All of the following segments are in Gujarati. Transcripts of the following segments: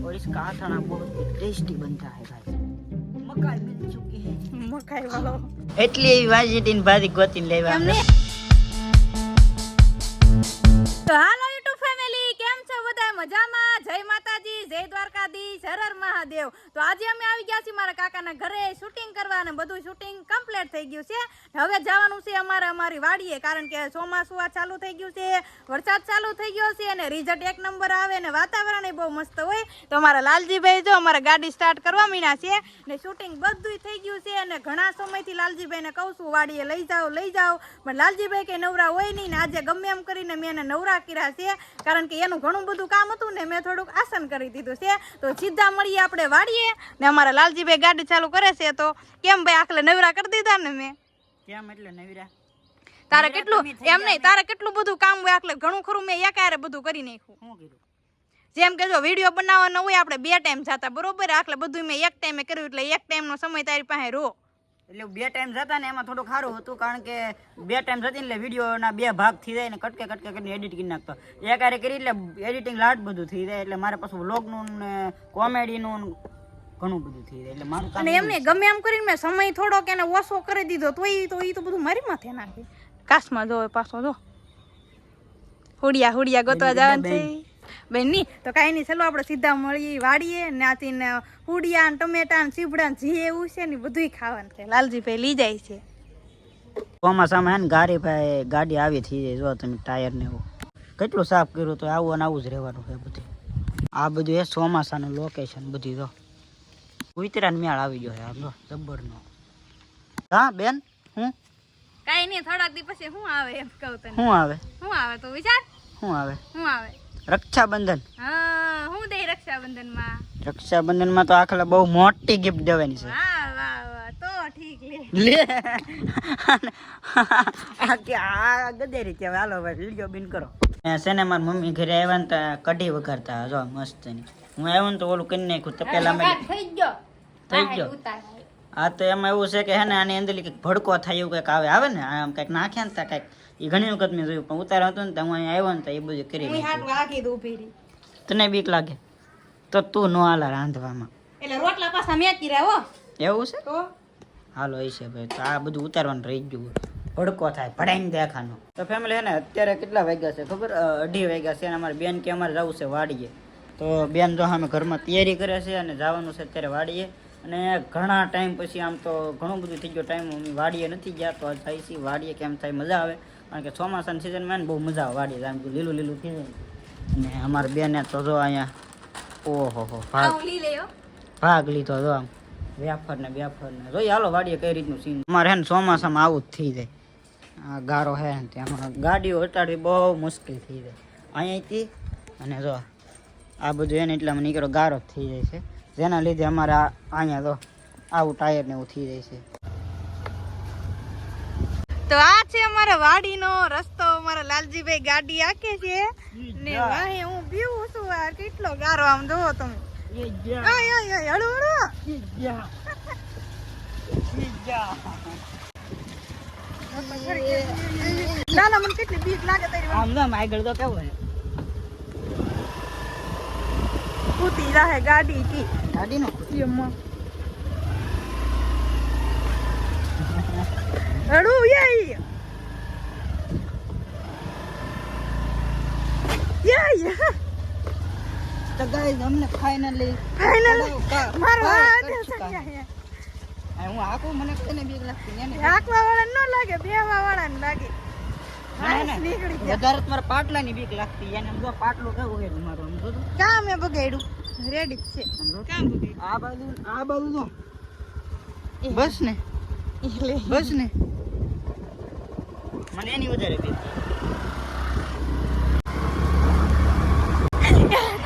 और इसका आथाना बहुत टेस्टी बनता है भाई मकाई मिल चुकी है મકાઈ વાળો એટલી એવી વાજીટીને ભાજી ગોતીને લેવા એમને તો હાલો હર તો આજે અમે આવી ગયા છીએ મારા કાકાના ઘરે શૂટિંગ કરવા અને બધું શૂટિંગ કમ્પ્લીટ થઈ ગયું છે. હવે જવાનું છે અમારે અમારી વાડીએ, કારણ કે ચોમાસું આ ચાલુ થઈ ગયું છે, વરસાદ ચાલુ થઈ ગયો છે અને રિઝલ્ટ એક નંબર આવે અને વાતાવરણ બહુ મસ્ત હોય. તો અમારા લાલજીભાઈ જો અમારા ગાડી સ્ટાર્ટ કરવા મીના છે ને શૂટિંગ બધું થઈ ગયું છે અને ઘણા સમયથી લાલજીભાઈને કહું છું, વાડીએ લઈ જાઓ લઈ જાઓ. પણ લાલજીભાઈ કે નવરા હોય નહીં ને આજે ગમે એમ કરીને મેં એને નવરા કર્યા છે, કારણ કે એનું ઘણું બધું કામ હતું ને મેં થોડુંક આસન કરી દીધું છે. તો સીધા મળીએ આપણે વાડીએ ને અમારા લાલજીભાઈ ગાડી ચાલુ કરે છે તો કેમ ભાઈ આખલે નવરા કરી દીધા ને મેં? કેમ એટલે નવરા? તારે કેટલું એમ નહીં તારે કેટલું બધું કામ હોય આખલે? ઘણું ખરું મેં એકારે બધું કરી નાખ્યું. શું કીધું જેમ કે જો વીડિયો બનાવવાનો હોય આપણે બે ટાઈમ જતા બરોબર? આખલે બધું મેં એક ટાઈમે કર્યું એટલે એક ટાઈમનો સમય તારી પાસે રો એટલે બે ટાઈમ જતા ને એમાં થોડું સારું હતું કારણ કે બે ટાઈમ જતી એટલે વિડીયોના બે ભાગ થઈ જાય ને કટકે કટકે કરીને એડિટ કરી નાખતો. એક હારે કરી એટલે એડિટિંગ લાટ બધું થઈ જાય એટલે મારે પાછું વ્લોગનું ને કોમેડીનું ને ઘણું બધું થઈ જાય એટલે મારું અને એમને ગમે એમ કરીને મેં સમય થોડોક એને ઓછો કરી દીધો તો ઈ તો એ તો બધું મારી માથે નાખે. કાશમાં જો પાછો જો. હુડિયા હુડિયા ગોતવા જવાનું છે. બેનની. તો કાંઈ નહીં ચલો આપણે સીધા મળીએ વાડીએ ને હુડિયા ને ટમેટા ને સીબડા ને જે એવું છે ને બધુંય ખાવાનું છે. લાલજીભાઈ લઈ જાય છે. ચોમાસામાં હે ને ગાડી ભાઈ ગાડી આવી થઈ જાય જો તમે ટાયર ને એવું. કેટલું સાફ કર્યું તો આવું અને આવું જ રહેવાનું છે બધું આ બધું એ ચોમાસાનું લોકેશન બધું જો. ઉતરાને મેળ આવી ગયો છે આમ જો જબ્બરનો. હા બેન હું? કાંઈ નહીં થોડાક દી પછી શું આવે એમ કહું તને. શું આવે? શું આવે તો વિચાર? શું આવે? શું આવે. રક્ષાબંધન. હા હું દે રક્ષાબંધનમાં. રક્ષાબંધનમાં તો આખલા બહુ મોટી ગિફ્ટ દેવાની છે. વાહ વાહ વાહ તો ઠીક લે. લે. આ કે આ ગદેરી હાલો ભાઈ વીડિયો બિન કરો. છે ને મારી મમ્મી ઘરે આવ્યા ને તો કઢી વઘારતા જો મસ્તની હું આવ્યો ને તો ઓલું કરી નાખ્યું તપેલા મેં થઈ ગયો. થઈ ગયો? આ તો એમાં એવું છે કે હે ને આની અંદર કંઈક ભડકો થાય એવું કંઈક આવે આવે ને? આમ કંઈક નાખ્યા ને ત્યાં કંઈક એ ઘણી વખત મેં જોયું પણ ઉતાર હતો ને તો હું અહીંયા આવ્યો ને તો એ બધું કરી તને બીક લાગે? તો તું નો હાલા રાંધવામાં. એટલે રોટલા પાછા મેં કર્યા હો. એવું છે? હાલો એ છે ભાઈ તો આ બધું ઉતારવાનું રહી ગયું ભડકો થાય ભડાઈને દેખાનો. તો ફેમિલી હે ને અત્યારે કેટલા વાગ્યા છે ખબર? અઢી વાગ્યા છે અને અમારી બેન કે અમારે જવું છે વાડીએ. તો બેન જો અમે ઘરમાં તૈયારી કરે છે અને જવાનું છે અત્યારે વાડીએ. અને ઘણા ટાઈમ પછી આમ તો ઘણું બધું થઈ ગયો ટાઈમ અમે વાડીએ નથી ગયા તો થાય છે વાડીએ કેમ થાય મજા આવે. કારણ કે ચોમાસાની સિઝનમાં બહુ મજા આવે વાડીએ આમ લીલું લીલું થઈ જાય અને અમારી બેને તો જો અહીંયા ઓહો હો ભાગ. ભાગ લીધો તો આમ. વ્યાફર ને વ્યાફર ને. જોઈએ હાલો વાડીએ કઈ રીતનું સીન અમારે હે ને ચોમાસામાં આવું જ થઈ જાય. આ ગારો હે ને તેમાં ગાડીઓ હટાડવી બહુ મુશ્કેલ થઈ જાય. અહીંયાથી અને જો આ બધું એને એટલામાં નીકળો ગારો જ થઈ જાય છે. જેના લીધે અમારે અહીંયા તો આવું ટાયર ને એવું થઈ જાય છે. તો આ છે અમારા વાડીનો રસ્તો. અમારા લાલજીભાઈ ગાડી આકે છે. ને વાહે હું પીવું છું. આ કેટલો ગારો આમ જોવો તમે. હળો હળો. ના ના મને કેટલી બીક લાગે તારી આમ તો આગળ તો કેવું હે કૂતી રાહે ગાડી કી. ગાડીનો? યમ્મા હળો યાય યાય તો ગાઈસ અમને ફાઇનલી ફાઇનલ મારો હાથ હું આખું મને કને બીક લાગતી ને. આંકવા વાળા ન લાગે બેવા વાળા ને લાગે ના, ના. વધારે તો મારા પાટલાની બીક લાગતી એને જો પાટલું કેવું હોય મારું આમ તો કામ મેં બગાડ્યું? રેડી છે. કામ બગાડ્યું આ બાજુ આ બાજુ જો. બસ ને. એટલે બસ ને મને એની વધારે બીક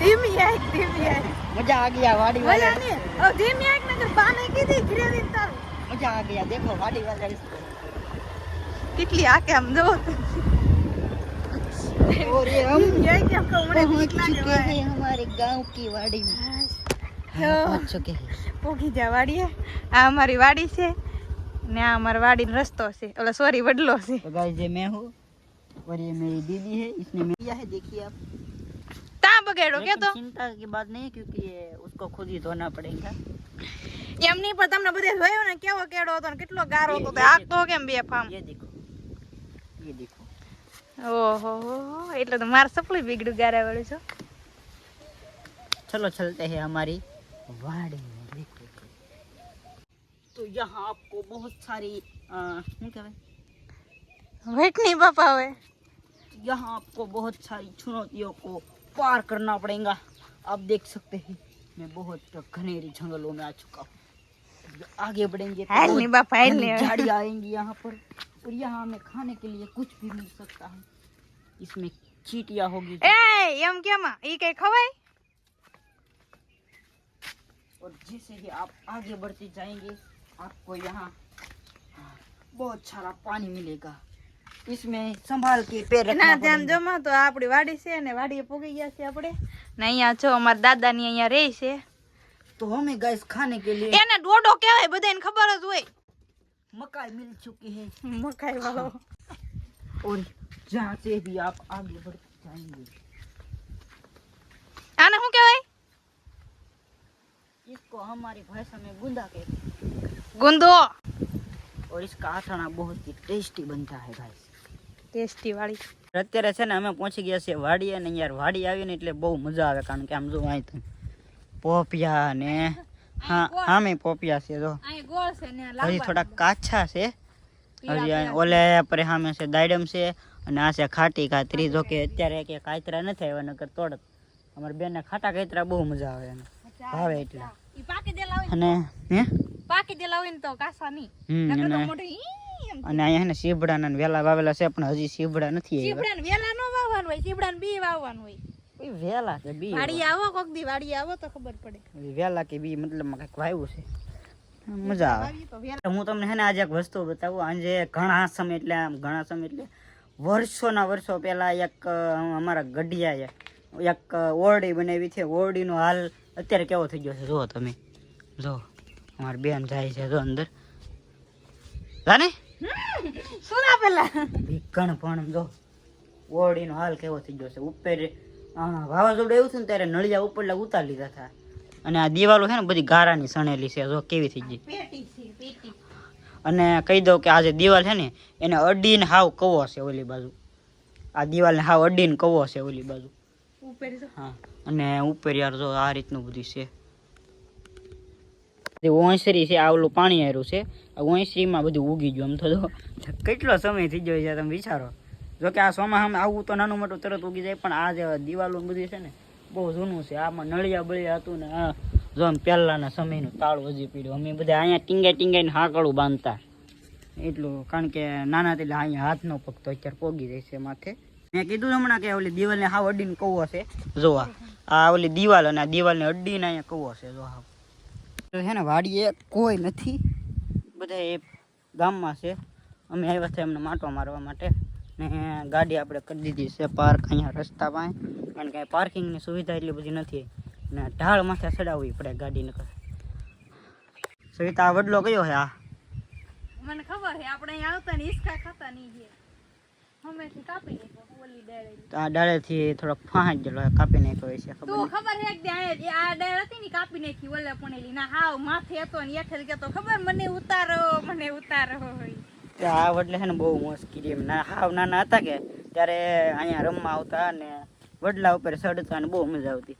ધીમી આંખ ધીમી આંખ મજા આ ગયા વાડી મજા વાળા નહીં હવે ધીમી આંખ નગર બાને કીધી ઘરે દઈને તારું મજા આ ગયા દેખો વાડી વાળા કેટલી આંખે આમ જો और ये हम ધીમી આંખ એમ કહું મને બીક पहुंच લાગે चुके ભાઈ. हैं हमारे गांव की वाड़ी में તો पहुंच चुके हैं પોગી જા વાડીએ આ અમારી વાડી છે ને આ અમારી વાડીનો રસ્તો છે ઓલો સોરી વડલો છે तो गाइस ये मैं हूँ और ये मेरी दीदी है इसने मैं किया है देखिए आप તા બગાડ્યો કે તો लेकिन चिंता की बात नहीं है क्योंकि ये उसको खुद ही धोना पड़ेगा એમ નહીં પણ તમને બધે જોયો ને કેવો કેડો હતો ને કેટલો ગારો હતો તે આગતો કેમ બે ફામ ये देखो ये देखो ઓહો એટલે તો માર સપલું બીગડું ગારા વાળું છો चलो चलते हैं हमारी वाड़ी में देखो तो यहाँ आपको बहुत सारी अ, શું કહેવાય વેટ નહીં બાપા હવે यहाँ आपको बहुत सारी चुनौतियों को पार करना पड़ेगा आप देख सकते हैं मैं बहुत घनेरी जंगलों में आ चुका हूँ अब आगे बढ़ेंगे तो हाल बहुत नहीं बापा, हाल घनी नहीं। झाड़ियाँ आएंगी यहाँ पर और यहाँ हमें खाने के लिए कुछ भी मिल सकता है इसमें चीटियाँ होगी એ એમ કેમ ઈ કઈ ખવાય और जैसे ही आप आगे बढ़ते जाएंगे आपको यहाँ बहुत सारा पानी मिलेगा इसमें संभाल के पैर रखना ના ધ્યાન पड़ेगा। જમા તો આપણી વાડી છે ને વાડીએ પોગી ગયા છે આપણે ને અહીંયા છો અમારા દાદા ની અહીંયા રહે છે तो हमें गैस खाने के लिए એને ડોડો કહેવાય બધાને ખબર જ હોય मकाई मिल चुकी है મકાઈ વાળો और जहाँ से भी आप आगे बढ़ते जाएंगे આને શું કહેવાય इसको हमारी भाषा में गुंदा कहते हैं ગુંદો और इसका आथाना बहुत ही टेस्टी बनता है गाइस ટેસ્ટી વાળી અત્યારે છે ને અમે પહોંચી ગયા છીએ વાડી અને યાર વાડી આવીને એટલે બહુ મજા આવે કારણ કે આમ જો અહીં તો પોપિયા ને હા હા મેં પોપિયા છે જો અહીં ગોળ છે ને હજી થોડા કાચા છે હજી આ ઓલે પર સામે છે દાડમ છે અને આ છે ખાટી કાતરી જો કે અત્યારે કે કાતરા નથી આવ્યા નકર તોડત અમારી બેનને ખાટા કાતરા બહુ મજા આવે એને ભાવે એટલે ઈ પાકી દેલા હોય અને હે પાકી દેલા હોય ને તો કાસા નહીં. નકર મોઢે અને અહીંયા ને સીબડાના વેલા વાવેલા છે પણ હજી સીબડા નથી આવ્યા. ચીબડાને વેલા નો વાવવાનું હોય સીબડાને બી વાવવાનું હોય. વેલા કે બી વાડી આવો કોક દી વાડી આવો તો ખબર પડે. વેલા કે બી મતલબમાં કંઈક વાવ્યું છે. મજા આવે. હું તમને હે ને આજે એક વસ્તુ બતાવું. આજે ઘણા સમય એટલે આમ ઘણા સમય એટલે વર્ષોના વર્ષો પહેલા એક અમારા ગઢિયાએ એક ઓરડી બનાવી છે. ઓરડીનો હાલ અત્યારે કેવો થઈ ગયો છે? જુઓ તમે. જો અમારી બેન જાય છે તો અંદર. જાને સુના પેલા? ભીકણ પણ જો ઓડીનો હાલ કેવો થઈ ગયો છે. ઉપર હા વાવાઝોડું એવું થયું ને ત્યારે નળિયા ઉપરલા ઉતારી લીધા હતા. અને આ દિવાલો છે ને બધી ગારાની સણેલી છે. જો કેવી થઈ ગઈ. અને કહી દઉં કે આ જે દિવાલ છે ને એને અડીને હાવ કવો છે ઓલી બાજુ. આ દિવાલને હાવ અડીને કવો છે ઓલી બાજુ. ઉપર હા. અને ઉપર યાર જો આ રીતનું બધું છે. તે ઓંસરી છે આ ઓલું પાણી હારું છે ઓંસરીમાં બધું ઉગી ગયું આમ તો કેટલો સમય થઈ ગયો છે તમે વિચારો. જો કે આ ચોમાસામાં આવું તો નાનું મોટું તરત ઉગી જાય, પણ આ જે દિવાલો બધી છે ને, બહુ જૂનું છે. આમાં નળિયા બળિયા હતું ને, આ જો આમ પહેલાના સમયનું તાળું હજી પીડ્યું. અમે બધા અહીંયા ટીંગે ટીંગાઈને હાકડું બાંધતા. એટલું, કારણ કે નાના હતા એટલે અહીંયા હાથનો પગતો, અત્યારે પોગી જાય છે માથે. મેં કીધું હમણાં કે ઓલી દિવાલને હાવ અડીને કવો છે. જોવા. આ ઓલી દિવાલ અને આ દિવાલને અડીને અહીંયા કવો છે, જો તો છે ને વાડીએ કોઈ નથી. બધા એ ગામમાં છે. અમે આવ્યા છે એમને માટો મારવા માટે. ને ગાડી આપણે કરી દીધી છે પાર્ક અહીંયા રસ્તા પાસે કારણ કે પાર્કિંગની સુવિધા એટલી બધી નથી. ને ઢાળ માથે ચડાવવી પડે ગાડીને સવિતા વડલો કયો છે આ? મને ખબર છે, આપણે અહીંયા આવતા ને ઈસકા ખાતા નહીં ઓલી ડાળે. તો આ ડાળેથી થોડોક ફાંસ જેલો કાપી નાખ્યો હોય છે ખબર તું ખબર છે કે આ આ ડાળ હતી ને કાપી નાખી ઓલે પણ ના હાવ માથે હતો ને હેઠળ કેતો ખબર મને ઉતારો મને ઉતારો તો આ વડલે છે ને બહુ મુશ્કેલી એમ. ના હાવ નાના હતા કે ત્યારે અહીંયા રમવા આવતા ને વડલા ઉપર ચડતા ને બહુ મજા આવતી.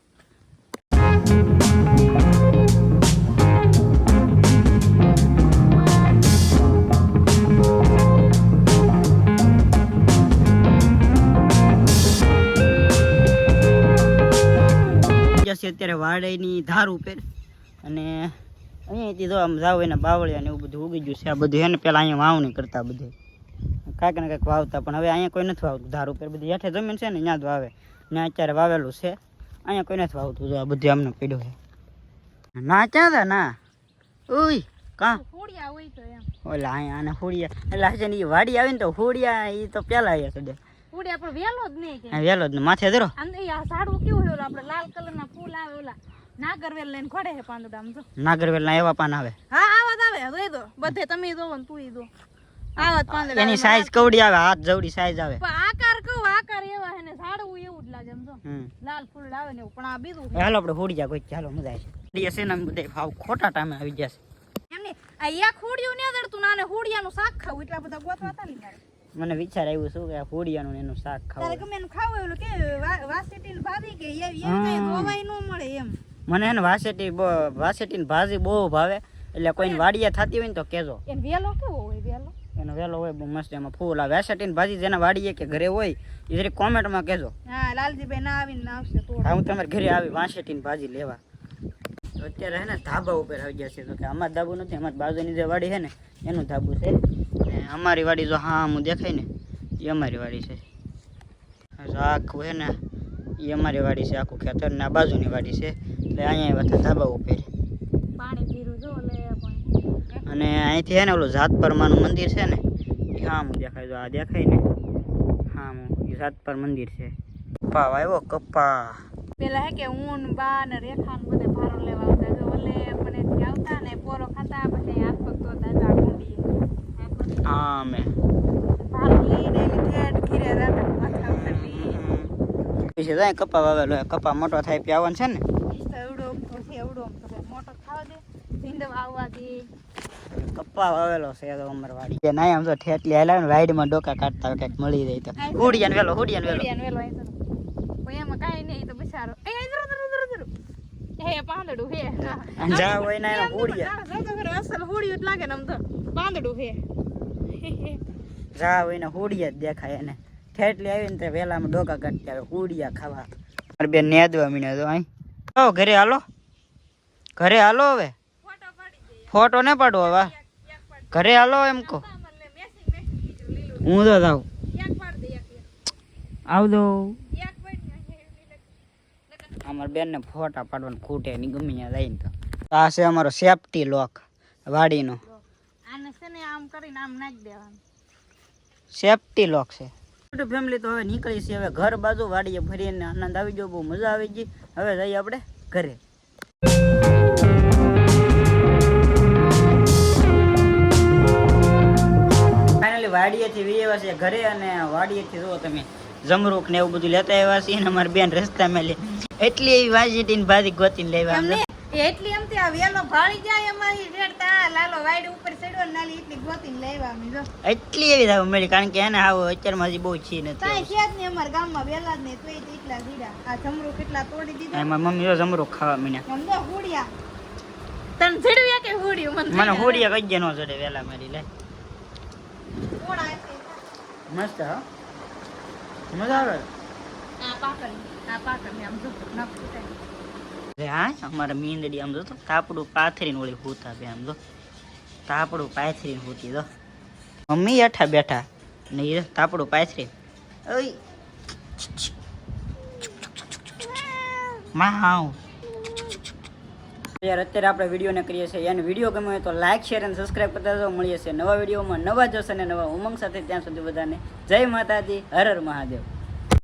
જશે અત્યારે વાડેની ધાર ઉપર. અને અહીંયાથી જો આમ જાવ એના બાવળિયા ને એવું બધું ઉગી ગયું છે. આ બધું એને પહેલાં અહીંયા વાવણી કરતા બધે. કાંઈક ને કાંઈક વાવતા પણ હવે અહીંયા કોઈ નથી વાવતું ધાર ઉપર. બધી હેઠે જમીન છે ને ત્યાં જ વાવે. ને અત્યારે વાવેલું છે. અહીંયા કોઈ નથી વાવતું જો આ બધું આમને પીડ્યું છે. ના ક્યાં તા ના? ઉઈ કા? ફોડિયા હોય તો એમ. ઓલા અહીંયા આને હોડિયા એટલે હશે ને એ વાડી આવે ને તો હોડિયા એ તો પેલા આવ્યા છે ફોડિયા પણ વેલો જ નહીં કે. વેલો જ ને માથે ધરો. આમ તો આ ઝાડવું કેવું હોય આપણે લાલ કલરના ફૂલ આવે ઓલા. નાગરવેલ લઈને ખોડે હે પાંદડા આમ તો નાગરવેલના એવા પાન આવે. હા આવા આવે. જોઈ દો બધે તમે દો ને તું દો આવા પાંદડા એની સાઈઝ કવડી આવે હાથ જવડી સાઈઝ આવે. પણ આકાર કહું આકાર એવા હે ને ઝાડવું એવું જ લાગે એમ જો. લાલ ફૂલ આવે ને પણ આ બીજું. હાલો આપણે હોડી જા કોઈ ચાલો મજા આવે છે ને બધા ભાવ ખોટા ટાઈમે આવી જશે એમ નહીં. આ એક હુડિયું ને દડતું નાને હુડિયાનું શાક ખાવું એટલા બધા ગોતવા હતા ને મને વિચાર આવ્યું શું કે આ હોડિયાનું એનું શાક તારે ખાવું ગમે એનું ખાવું એવું કે વાસીટીને ભાભી કે એ ગોવાઈ ન મળે એમ. મને એને વાસેટી વાસેટીની ભાજી બહુ ભાવે એટલે કોઈને વાડિયા થતી હોય ને તો કેજો. એમ વેલો કેવો હોય વેલો? એનો વેલો હોય બહુ મસ્ત એમાં ફૂલ. આ વાસેટીન ભાજી જેના વાડીએ કે ઘરે હોય એ જરી કોમેન્ટમાં કહેજો હા લાલજીભાઈ ના આવીને આવશે તો. હા હું તમારે ઘરે આવી વાસેટીન ભાજી લેવા. તો અત્યારે હે ને ધાબા ઉપર આવી ગયા છે. તો કે આમાં ધાબુ નથી અમારી બાજુની જે વાડી છે ને એનું ધાબુ છે. ને અમારી વાડી જો હા હું દેખાય ને એ અમારી વાડી છે. આખું છે ને એ અમારી વાડી છે આખું ખેતર ને આ બાજુની વાડી છે. એટલે અહીંયા બધા ધાબા ઉપર. પાણી પીરું જો અને અહીંથી હે ને ઓલું જાતપરમાનું મંદિર છે ને એ હા હું દેખાય જો આ દેખાય ને હા હું એ જાતપર મંદિર છે. કપ્પા આવ્યો કપ્પા પેલા હે કે ઊન બા ને રેખા ને બધે ભારો લેવા આવતા જો ઓલે પણ ત્યાં આવતા ને પોરો ખાતા પછી હાથ પગ ધોતા જા લઈ પછી જાય કપા વાવેલો કપા મોટો થાય પ્યાવન છે ને? છે કપા વાવેલો તો અમરવાડી કે ના આમ તો ઠેટલી હાલાવે ને ડોકા કાઢતા હોય કંઈક મળી જાય તો. હુડિયાન વેલો હુડિયાન વેલો. હુડિયાન વેલો કોઈ એમાં કાંઈ નહીં તો બિચારો એ જરો. હે પાંદડું હે. જા હોય ને તો અસલ હુડિયું જ લાગે ને આમ તો. પાંદડું હે જા હોય ને હુડિયા જ દેખાય એને. ઠેટલી આવી ને તે વેલામાં ડોકા કાઢતી આવે હુડિયા ખાવા. મારે બેન નેદવા મીને તો અહીં. આવો ઘરે હાલો. ઘરે હાલો હવે. ફોટો પાડી ને પાડવો હવે ઘરે હાલો એમ કહો. હું તો જાઉં. આવજો. પાડ ને અમારા બેનને ફોટા પાડવાનું ખૂટે નહીં, ગમે ત્યાં જાય ને તો. આ છે અમારો સેફટી લોક વાડીનો. છે ને આમ કરીને આમ નાખી દેવાનું. સેફટી લોક છે. યુટ્યુબ ફેમિલી તો હવે નીકળી છે. હવે ઘર બાજુ વાડીએ ફરીને આનંદ આવી ગયો. બહુ મજા આવી ગઈ. હવે જઈએ આપણે ઘરે. ફાઇનલી વાડીએથી વી આવ્યા છે ઘરે અને વાડીએથી જુઓ તમે જમરૂક ને એવું બધું લેતા આવ્યા છે અને અમારી બેન રસ્તા મેં લે એટલી એવી વાજીટી ભાજી ગોતીને લેવા એમને એટલી એમથી આ વેલો ભાળી જાય એમાં રેડતા લાલો વાઈડ ઉપર ચડ્યો ને નાલી એટલી ગોતીને લેવા અમે જો. એટલી એવી થાય ઉમેરી કારણ કે એને આવો અત્યારમાં હજી બહુ છે નથી કાંઈ છે જ નહીં અમારા ગામમાં વેલા જ નહીં તોય એટલા જીડા. આ જમરો કેટલા તોડી દીધા. એમાં મમ્મી જો જમરૂક ખાવા મીના. સમજો હુડિયા. તને જીડવ્યા કે હુડિયું? મને મને હોડિયા કઈ નો ચડે વેલા મારી લે? મસ્ત હા? મજા આવે? આ પાકળ આ પાકળ આમ જો નખ ફૂટાય હા? અમારા મીંદડી આમ જો તાપડું પાથરીને ઓળી હોતા બે આમ જો. તાપડું પાથરીને હોતી, જો. મમ્મી હેઠા બેઠા. નહીં તાપડું પાથરી ઓય. યાર, અત્યારે આપણે વિડીયોને કરીએ છીએ. અને વીડિયો ગમ્યો હોય તો લાઇક શેર અને સબસ્ક્રાઈબ કરતા જાઓ મળીએ છીએ નવા વિડીયોમાં. નવા જોશ અને નવા ઉમંગ સાથે ત્યાં સુધી બધાને. જય માતાજી, હર હર મહાદેવ.